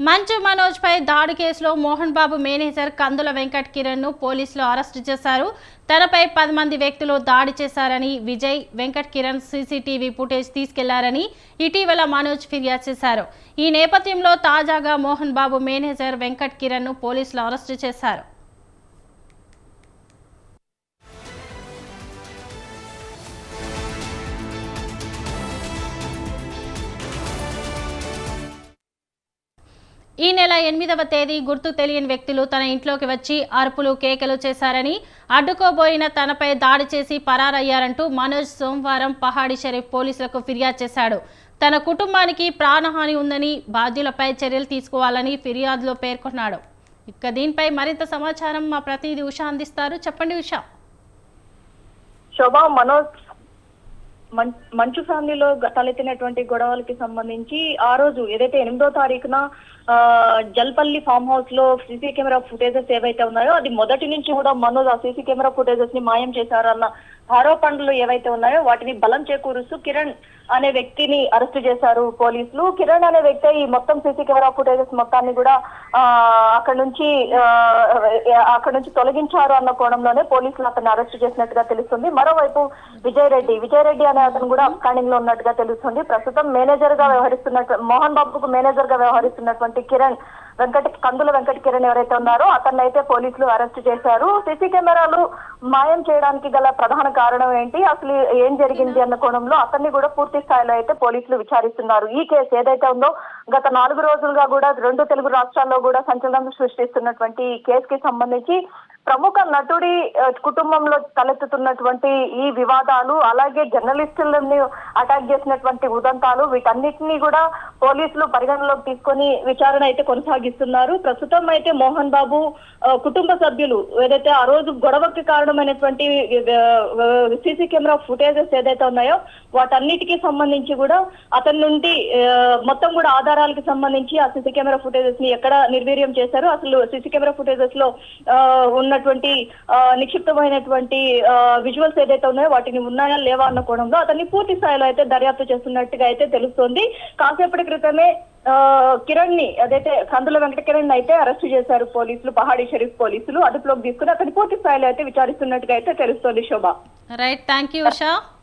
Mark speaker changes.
Speaker 1: మంచు మనోజ్పై దాడి కేసులో మోహన్ బాబు మేనేజర్ కందుల వెంకట్ కిరణ్ను పోలీసులు అరెస్టు చేశారు. తనపై పది మంది వ్యక్తులు దాడి చేశారని విజయ్ వెంకట్ కిరణ్ సీసీటీవీ ఫుటేజ్ తీసుకెళ్ళారని ఇటీవల మనోజ్ ఫిర్యాదు చేశారు. ఈ నేపథ్యంలో తాజాగా మోహన్ బాబు మేనేజర్ వెంకట్ కిరణ్ను పోలీసులు అరెస్టు చేశారు. ఈ నెల ఎనిమిదవ తేదీ గుర్తు తెలియని వ్యక్తులు తన ఇంట్లోకి వచ్చి అరుపులు కేకలు చేశారని అడ్డుకోబోయిన తనపై దాడి చేసి పరారయ్యారంటూ మనోజ్ సోమవారం పహాడి షరీఫ్ పోలీసులకు ఫిర్యాదు చేశాడు. తన కుటుంబానికి ప్రాణహాని ఉందని బాధ్యులపై చర్యలు తీసుకోవాలని ఫిర్యాదులో పేర్కొన్నాడు. ఇక దీనిపై మరింత సమాచారం మా ప్రతినిధి ఉషా అందిస్తారు. చెప్పండి ఉషా.
Speaker 2: శోభా మనోజ్ మంచు ఫ్యామిలీలో తలెత్తినటువంటి గొడవలకి సంబంధించి ఆ రోజు ఏదైతే ఎనిమిదో తారీఖున జల్పల్లి ఫామ్ హౌస్లో సీసీ కెమెరా ఫుటేజెస్ ఏవైతే ఉన్నాయో అది మొదటి నుంచి కూడా మనోజ్ ఆ సీసీ కెమెరా ఫుటేజెస్ని మాయం చేశారన్న ఆరోపణలు ఏవైతే ఉన్నాయో వాటిని బలం చేకూరుస్తూ కిరణ్ అనే వ్యక్తిని అరెస్ట్ చేశారు పోలీసులు. కిరణ్ అనే వ్యక్తి ఈ మొత్తం సీసీ కెమెరా ఫుటేజెస్ మొత్తాన్ని కూడా ఆ, అక్కడ నుంచి ఆ, అక్కడ నుంచి తొలగించారు అన్న కోణంలోనే పోలీసులు అతన్ని అరెస్ట్ చేసినట్టుగా తెలుస్తుంది. మరోవైపు విజయ్ రెడ్డి విజయ్ రెడ్డి అనే అతను కూడా అప్కాండింగ్లో ఉన్నట్టుగా తెలుస్తుంది. ప్రస్తుతం మేనేజర్గా వ్యవహరిస్తున్నట్టు మోహన్ బాబుకు మేనేజర్గా వ్యవహరిస్తున్నటువంటి కిరణ్ వెంకట కందుల వెంకట కిరణ్ ఎవరైతే ఉన్నారో అతన్ని అయితే పోలీసులు అరెస్ట్ చేశారు. సీసీ కెమెరాలు మాయం చేయడానికి గల ప్రధాన కారణం ఏంటి? అసలు ఏం జరిగింది అన్న కోణంలో అతన్ని కూడా పూర్తి స్థాయిలో అయితే పోలీసులు విచారిస్తున్నారు. ఈ కేసు ఏదైతే ఉందో గత నాలుగు రోజులుగా కూడా రెండు తెలుగు రాష్ట్రాల్లో కూడా సంచలనం సృష్టిస్తున్నటువంటి ఈ కేసుకి సంబంధించి ప్రముఖ నటుడి కుటుంబంలో తలెత్తుతున్నటువంటి ఈ వివాదాలు అలాగే జర్నలిస్టులని అటాక్ చేసినటువంటి ఉదంతాలు వీటన్నిటినీ కూడా పోలీసులు పరిగణలోకి తీసుకొని విచారణ అయితే కొనసాగిస్తున్నారు. ప్రస్తుతం అయితే మోహన్ బాబు కుటుంబ సభ్యులు ఏదైతే ఆ రోజు గొడవకి కారణమైనటువంటి సీసీ కెమెరా ఫుటేజెస్ ఏదైతే ఉన్నాయో వాటన్నిటికీ సంబంధించి కూడా అతని నుండి మొత్తం కూడా ఆధారాలకు సంబంధించి ఆ సీసీ కెమెరా ఫుటేజెస్ని ఎక్కడ నిర్వీర్యం చేశారు? అసలు సీసీ కెమెరా ఫుటేజెస్లో ఉన్నటువంటి నిక్షిప్తమైనటువంటి విజువల్స్ ఏదైతే ఉన్నాయో వాటిని ఉన్నాయా లేవా అన్న కోణంలో అతన్ని పూర్తి స్థాయిలో అయితే దర్యాప్తు చేస్తున్నట్టుగా అయితే తెలుస్తోంది. కాసేపటి క్రితమే ఆ, కిరణ్ని అదైతే కందుల వెంకట కిరణ్ అయితే అరెస్ట్ చేశారు పోలీసులు పహాడీ షరీఫ్ పోలీసులు అదుపులోకి తీసుకుని అతని పూర్తి స్థాయిలో అయితే విచారిస్తున్నట్టుగా అయితే తెలుస్తోంది Shobha.
Speaker 1: Right thank you Usha